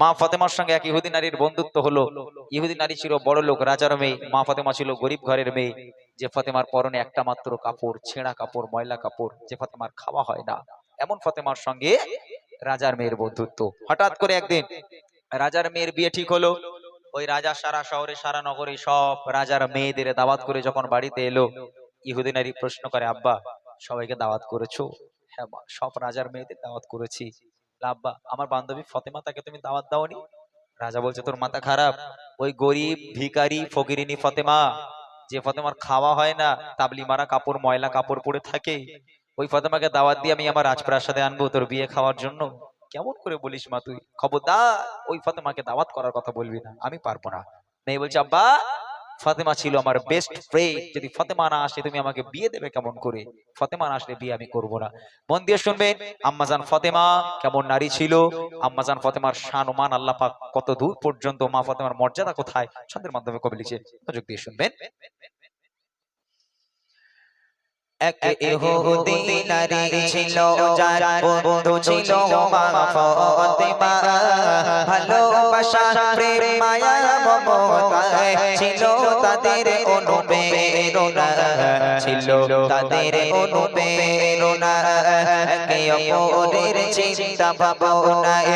মা ফাতেমার সঙ্গে এক ইহুদি নারীর বন্ধুত্ব হলো, ইহুদি নারী ছিল বড় লোক, রাজার মেয়ে, মা ফাতেমা ছিল গরিব ঘরের মেয়ে, যে ফাতেমার পরনে একটা মাত্র কাপড়, ছেঁড়া কাপড়, ময়লা কাপড়, যে ফাতেমার খাওয়া হয় না। এমন ফাতেমার সঙ্গে রাজার মেয়ের বন্ধুত্ব। হঠাৎ করে একদিন রাজার মেয়ের বিয়ে ঠিক হলো। ওই রাজা সারা শহরে, সারা নগরে সব রাজার মেয়েদের দাওয়াত করে যখন বাড়িতে এলো, ইহুদি নারী প্রশ্ন করে, আব্বা, সবাইকে দাওয়াত করেছ? হ্যাঁ সব রাজার মেয়েদের দাওয়াত করেছি। বলে, আব্বা আমার বান্ধবী ফতেমা তাকে তুমি দাওয়াত দাওনি? রাজা বলছে তোর মাথা খারাপ। ওই গরিব ভিখারি ফকিরিনী ফতেমা যে ফতেমার খাওয়া হয় না তাবলি মারা কাপড় ময়লা কাপড় পরে থাকে। ওই ফতেমাকে দাওয়াত দিয়ে আমি আমার রাজপ্রাসাদে আনব তোর বিয়ে খাওয়ার জন্য। কেমন করে বলিস মা তুই? খবরদার ওই ফতেমাকে দাওয়াত করার কথা বলবি না। আমি পারব না। মেয়ে বলছে আব্বা ফাতেমা ছিল আমার বেস্ট ফ্রেন্ড যদি ফাতেমা না আসে, তুমি আমাকে বিয়ে দেবে কেমন করে? ফাতেমা না আসলে বিয়ে আমি করব না। মন দিয়ে শুনবেন আম্মাজান ফাতেমা কেমন নারী ছিল? আম্মাজান ফাতেমার শান মান আল্লাহ পাক কত দূর পর্যন্ত মা ফাতেমার মর্যাদা কোথায়? ছন্দের মাধ্যমে কবি লিখছে সুযোগ দিয়ে শুনবেন। এক ইহুদি নারী ছিল যার বন্ধু ছিল মা ফাতেমা ভালোবাসা প্রেম মায়া মমতায় ছিল তাদের অনুপ্রেরণা ছিল তাদের অনুপ্রেরণা একে অপরের চিন্তা ভাবনায়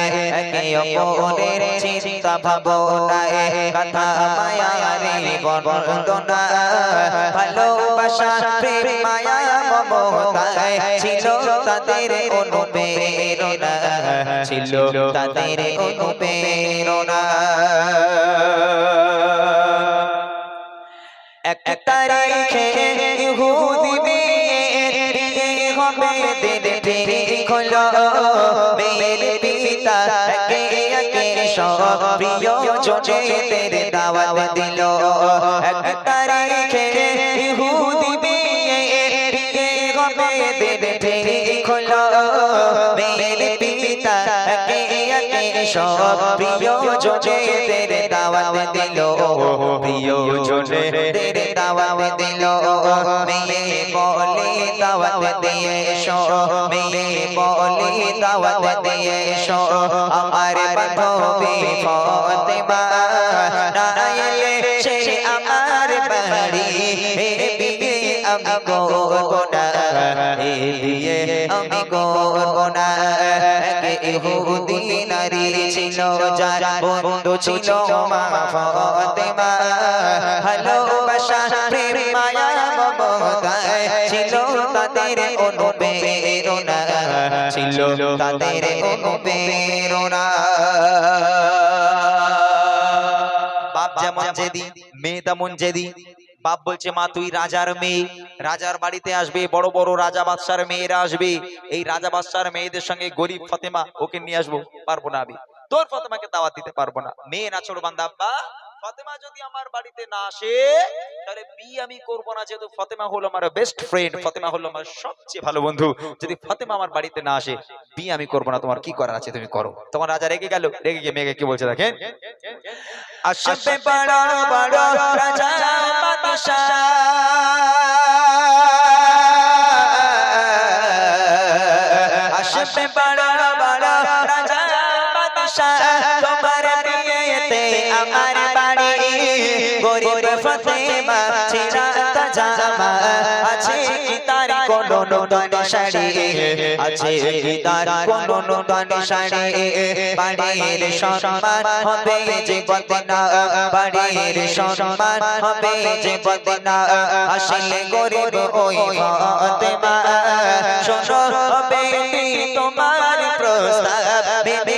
একে অপরের চিন্তা ভাবনায় কথা মায়া রে বন্দনা ভালোবাসা প্রেম মায়া মমতায় ছিল তাদের অনুপ্রেরণা। ছিল তাদের অনুপ্রেরণা। এক তারিখে ইহুদি মেয়ের হবে দিন ঠিক হলো মেয়ের পিতা একে একে সব প্রিয় জনেদের দাওয়াত দিল। এক তারিখে দিন ঠিক হলো মেয়ের পিতা একে একে সব প্রিয় জনেদের দাওয়াত দিল। প্রিয় জনেদের দাওয়াত দিল। মেয়ে বলে দাওয়াত দিয়ে এসো। মেয়ে বলে দাওয়াত দিয়ে এসো। আমার বান্ধবী ফতেমা, না এলে সে আমার বাড়ি। আমি করব না হে বিয়ে আমি করব না এক ইহুদি নারী ছিল যার বন্ধু ছিল মা ফতেমা ভালোবাসা প্রেম মায়া মমতায় ছিল তাদের অনুপ্রেরণা ছিল তাদের অনুপ্রেরণা বাপ যেমন জেদি মেয়ে তেমন জেদি বাপ বলছে, মা, তুই রাজার মেয়ে। রাজার বাড়িতে আসবে, বড় বড় রাজা বাদশার মেয়েরা আসবে। এই রাজা বাদশার মেয়েদের সঙ্গে গরিব ফতেমা, ওকে নিয়ে আসব, পারব না আমি। তোর ফাতেমাকে দাওয়াত দিতে পারব না। মেয়ে না ছোট আব্বা ফাতেমা যদি আমার বাড়িতে না আসে, তাহলে বিয়ে আমি করব না। ফাতেমা হলো আমার বেস্ট ফ্রেন্ড ফাতেমা হলো আমার সবচেয়ে ভালো বন্ধু। যদি ফাতেমা আমার বাড়িতে না আসে, বিয়ে আমি করব না। তোমার কি করার আছে তুমি করো। তোমার রাজা রেগে গেল। রেগে গিয়ে মেয়েকে কি বলছে দেখেন? আসবে বড় বড়। রাজা আসবে বড় বড় রাজা তোমার বিয়েতে আমার বাড়ি গরিব ফতেমা কি তার কোনো নতুন শাড়ি আছে কি কোনো নতুন শাড়ি বাড়ির সম্মান হবে যে বদনা বাড়ির সম্মান হবে যে বদনা আসলে গরিব ওই ফতেমা শোনো হবে তোমার প্রস্তাব নিতে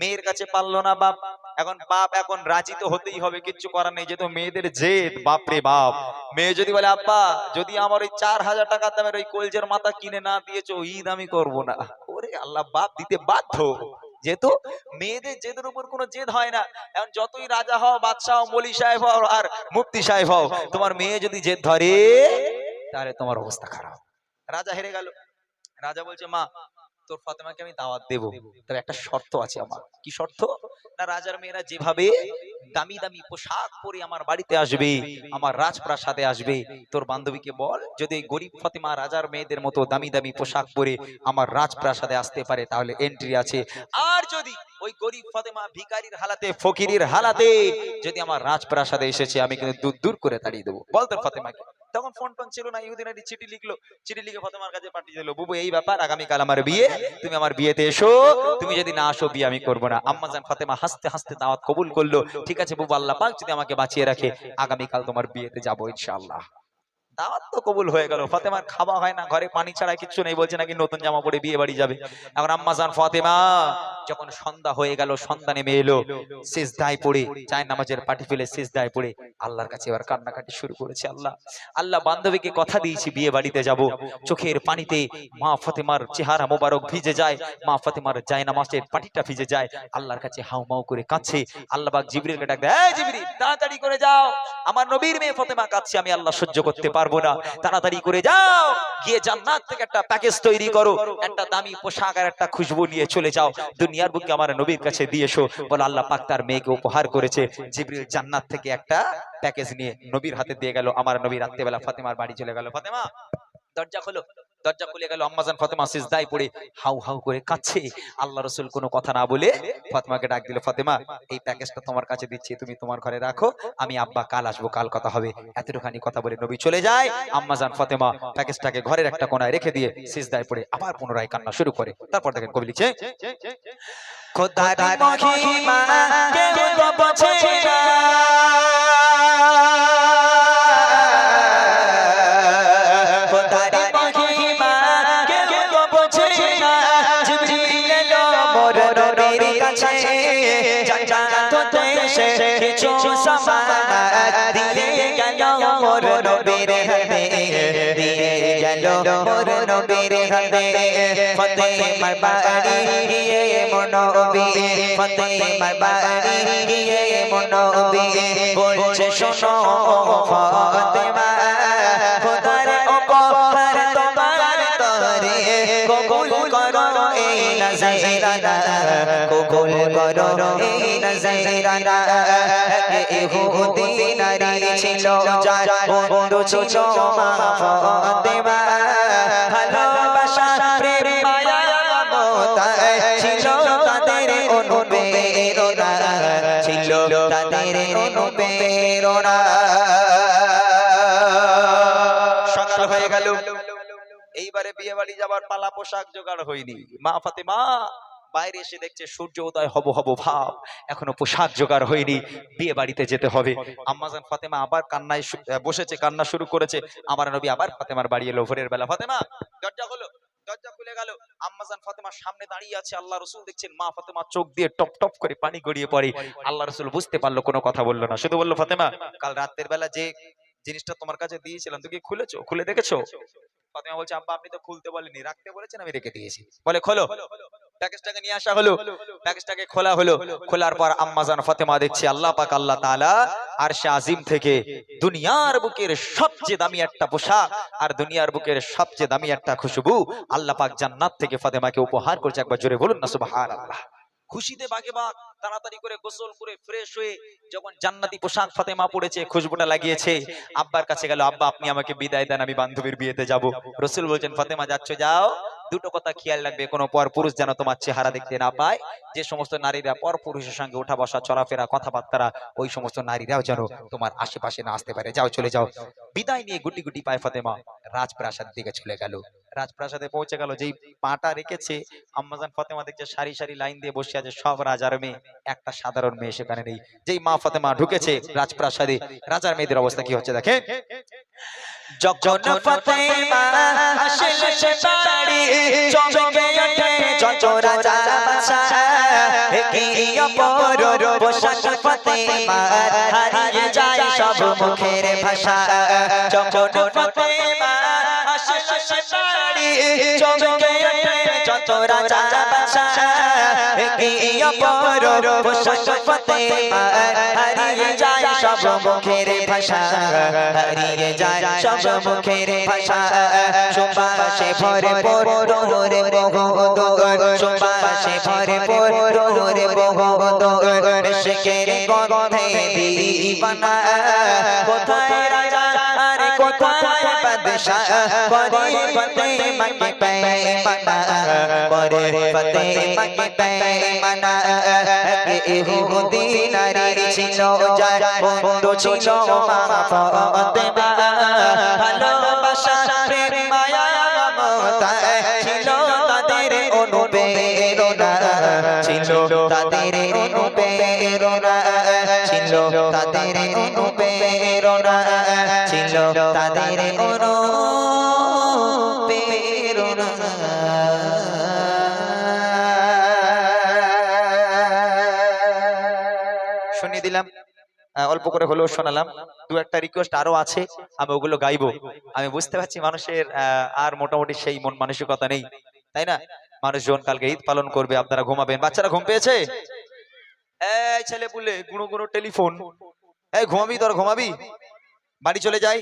মেয়ের কাছে পারল না বাপ। এখন বাপ এখন রাজি তো হতেই হবে, কিচ্ছু করার নেই, যেহেতু মেয়েদের জেদ বাপ রে বাপ। মেয়ে যদি বলে, আব্বা, যদি আমার ওই চার হাজার টাকা দামের ওই কলজের মাথা কিনে না দিয়েছ, ঈদ আমি করব না। ওরে আল্লাহ, বাপ দিতে বাধ্য। যেহেতু মেয়েদের জেদের উপর কোনো জেদ হয় না, এখন যতই রাজা হও, বাদশাহ মলি সাহেব হও, আর মুফতি সাহেব হও, তোমার মেয়ে যদি জেদ ধরে, তাহলে তোমার অবস্থা খারাপ। রাজা হেরে গেল। রাজা বলছে, মা তোর ফাতেমাকে আমি দাওয়াত দেবো। তার একটা শর্ত আছে আমার। কি শর্ত? না রাজার মেয়েরা যেভাবে দামি দামি পোশাক পরে আমার বাড়িতে আসবে আমার রাজপ্রাসাদে আসবে। তোর বান্ধবীকে বল যদি গরিব ফাতেমা রাজার মেয়েদের মতো দামি দামি পোশাক পরে আমার রাজপ্রাসাদে আসতে পারে তাহলে এন্ট্রি আছে। আর যদি ওই গরিব ফাতেমা ভিকারির হালাতে ফকিরের হালাতে যদি আমার রাজপ্রাসাদে এসেছে আমি কিন্তু দূর দূর করে তাড়িয়ে দেবো। বল তোর ফাতেমাকে। তখন ফোন টোন ছিল না ইহুদিন একটি চিঠি লিখলো। চিঠি লিখে ফাতেমার কাছে পাঠিয়ে দিল বুবু এই ব্যাপার আগামীকাল আমার বিয়ে তুমি আমার বিয়েতে এসো। তুমি যদি না আসো বিয়ে আমি করব না। আম্মা জান ফাতেমা হাসতে হাসতে দাওয়াত কবুল করল। ঠিক আছে, বুবু আল্লাহ পাক যদি আমাকে বাঁচিয়ে রাখে, আগামীকাল তোমার বিয়েতে যাব ইনশাআল্লাহ। দাওয়াত তো কবুল হয়ে গেল। ফাতেমার খাওয়া হয় না, ঘরে পানি ছাড়া কিচ্ছু নেই, বলছে নাকি নতুন জামা পরে বিয়ে বাড়ি যাবে। এখন আম্মা জান ফাতেমা, যখন সন্ধ্যা হয়ে গেল সন্ধ্যা নেমে এলো শেষ দায় পড়ে চায় নামাজের পাটি ফেলে শেষ দায় পড়ে আল্লাহর কাছে এবার কান্নাকাটি শুরু করেছে আল্লাহ। আল্লাহ বান্ধবীকে কথা দিয়েছি বিয়ে বাড়িতে যাব। চোখের পানিতে মা ফতেমার চেহারা মোবারক ভিজে যায় মা ফাতেমার যায় নামাজের পাটিটা ভিজে যায়। আল্লাহর কাছে হাউমাউ করে কাঁদছে। আল্লাহ পাক জিবরিলকে ডাক দেয় এই জিবরিল তাড়াতাড়ি করে যাও। আমার নবীর মেয়ে ফাতেমা কাঁদছে আমি আল্লাহ সহ্য করতে পারব না। তাড়াতাড়ি করে যাও গিয়ে জান্নাত থেকে একটা প্যাকেজ তৈরি করো। একটা দামি পোশাক আর একটা খুশবু নিয়ে চলে যাও। দুনিয়ার বুকে আমার নবীর কাছে দিয়ে এসো। বলে আল্লাহ পাক তার মেয়েকে উপহার করেছে। জিবরিল জান্নাত থেকে একটা প্যাকেজ নিয়ে নবীর হাতে দিয়ে গেল, আমার নবী রাত্রেবেলা ফাতেমার বাড়ি চলে গেল। ফাতেমা, দরজা খোলো। দরজা খুলে গেল, আম্মাজান ফাতেমা সিজদায় পড়ে হাউ হাউ করে কাচ্ছে আল্লাহ রসুল কোনো কথা না বলে ফাতেমাকে ডাক দিল, ফাতেমা, এই প্যাকেজটা তোমার কাছে দিচ্ছি, তুমি তোমার ঘরে রাখো, আমি আব্বা কাল আসব, কাল কথা হবে। এতটুখানি কথা বলে নবী চলে যায়। আম্মাজান ফাতেমা প্যাকেজটাকে ঘরের একটা কোনায় রেখে দিয়ে সিজদায় পড়ে আবার পুনরায় কান্না শুরু করে। তারপর দেখেন কবি লিখছে খোদার মহিমা কেউ তো বোঝে না। খোদার মহিমা কেউ তো বোঝে না। জিবরিল এলো মোর নবীর কাছে। জান্নাত হতে কিছু সামানাত দিয়ে গেল মোর নবীর হাতে। দিয়ে গেল মোর নবীর হাতে। ফতেমার বাড়ি গিয়ে মনবী ফতেমার বাড়ি গিয়ে মনবী বলছে, শোনো, ফতেমা, খোদার উপহার তোমার তরে কবুল করো এই নজরানা কবুল করো এই নজরানা ইহুদি নারী ছিল, যার বন্ধু ছিল মা ফতেমা। অনুপ্রেরণা সকাল হয়ে গেল। এইবারে বিয়ে বাড়ি যাবার পালা পোশাক জোগাড় হয়নি। মা ফাতেমা, বাইরে এসে দেখছে সূর্য উদয় হব হব ভাব। এখনও পোশাক জোগাড় হয়নি। বিয়ে বাড়িতে যেতে হবে। আম্মাজান ফাতেমা আবার কান্নায় বসেছে, কান্না শুরু করেছে। আমার নবী আবার ফাতেমার বাড়ি এলো। ভোরের বেলা। ফাতেমা, দরজা হলো দরজা খুলে গেল। আম্মাজান ফাতেমার সামনে দাঁড়িয়ে আছে। আল্লাহ রসুল দেখছেন, মা ফাতেমা চোখ দিয়ে টপ টপ করে পানি গড়িয়ে পড়ে। আল্লাহ রসুল বুঝতে পারল, কোনো কথা বলল না। শুধু বলল, ফাতেমা, কাল রাতের বেলা যে জিনিসটা তোমার কাছে দিয়েছিলাম, তুমি খুলেছো? খুলে দেখেছ? ফাতেমা বলছে, আব্বা, আপনি তো খুলতে বলেনি রাখতে বলেছেন, আমি রেখে দিয়েছি। বলে, খোলো। প্যাকেজটাকে নিয়ে আসা হলো। প্যাকেজটাকে খোলা হলো। খোলার পর আম্মাজান ফাতেমা আল্লাহ পাক, আল্লাহ আর সে আজিম থেকে দুনিয়ার বুকের সবচেয়ে দামি একটা পোশাক আর দুনিয়ার বুকের সবচেয়ে দামি একটা খুশবু আল্লাহ পাক জান্নাত থেকে ফাতেমাকে উপহার করছে। একবার জোরে বলুন না খুশিতে বাগে বাগ তাড়াতাড়ি করে গোসল করে ফ্রেশ হয়ে যখন জান্নাতি পোশাক ফাতেমা পড়েছে খুশবুটা লাগিয়েছে, আব্বার কাছে গেল, আব্বা, আপনি আমাকে বিদায় দেন, আমি বান্ধবীর বিয়েতে যাব। রসুল বলছেন, ফাতেমা, যাচ্ছ, যাও। দুটো কথা খেয়াল রাখবে, কোনো পর পুরুষ যেন তোমার চেহারা দেখতে না পায়, যে সমস্ত নারীরা পর পুরুষের সঙ্গে ওঠা বসা, চলাফেরা, কথাবার্তা, ওই সমস্ত নারীরাও যেন তোমার আশেপাশে না আসতে পারে। যাও, চলে যাও। বিদায় নিয়ে গুটি গুটি পায় ফাতেমা রাজপ্রাসাদ দিকে চলে গেল। রাজপ্রাসাদে পৌঁছে গেল, যেই পাটা রেখেছে, আম্মাজান ফাতেমা দেখছে সারি সারি লাইন দিয়ে বসে আছে সব রাজার মেয়ে, একটা সাধারণ মেয়ে সেখানে নেই। যেই মা ফাতেমা ঢুকেছে রাজপ্রাসাদে, রাজার মেয়েদের অবস্থা কি হচ্ছে দেখেন? যখন ফতেমা আসলে সে বাড়ি চমকে ওঠে যত রাজা বাদশা কি অপর পোশাক ফতেমা হারিয়ে যায় সব মুখের ভাষা। যখন ফতেমা আসলে বাড়ি চমকে ওঠে যত রাজা বাদশা কি অপর পোশাক ফাতেমা হারিয়ে যায় সব মুখের ভাষা। হারিয়ে যায় সব মুখের ভাষা। সুবাসে ভরে পর রে বহদর সুবাসে ভরে পর রে বহদর শেখের গন্ধে দিবানা। কোথায় রাজা আরে কোথায় বাদশা করে ফতে মাকে পেমানা করে ফতে মাকে পেমানা কে ইহুদি নারী ছিল যায় বন্ধু ছিল মা ফাতেমা ভালোবাসা প্রেম মায়া মমতা ছিল তাদের অনুপ্রেরণা ছিল তাদের অনুপ্রেরণা ছিল তাদের অনুপ্রেরণা ছিল তাদের অনুপ্রেরণা শুনিয়ে দিলাম। অল্প করে হলেও শোনালাম। দু একটা রিকোয়েস্ট আরও আছে আমি ওগুলো গাইবো। আমি বুঝতে পারছি মানুষের আহ, আর মোটামুটি সেই মন মানসিকতা নেই। তাই না? মানুষজন কালকে ঈদ পালন করবে আপনারা ঘুমাবেন। বাচ্চারা ঘুম পেয়েছে? এই ছেলে পুলে গুঁড়ো গুঁড়ো টেলিফোন। এই ঘুমাবি তোর ঘুমাবি? বাড়ি চলে যাই।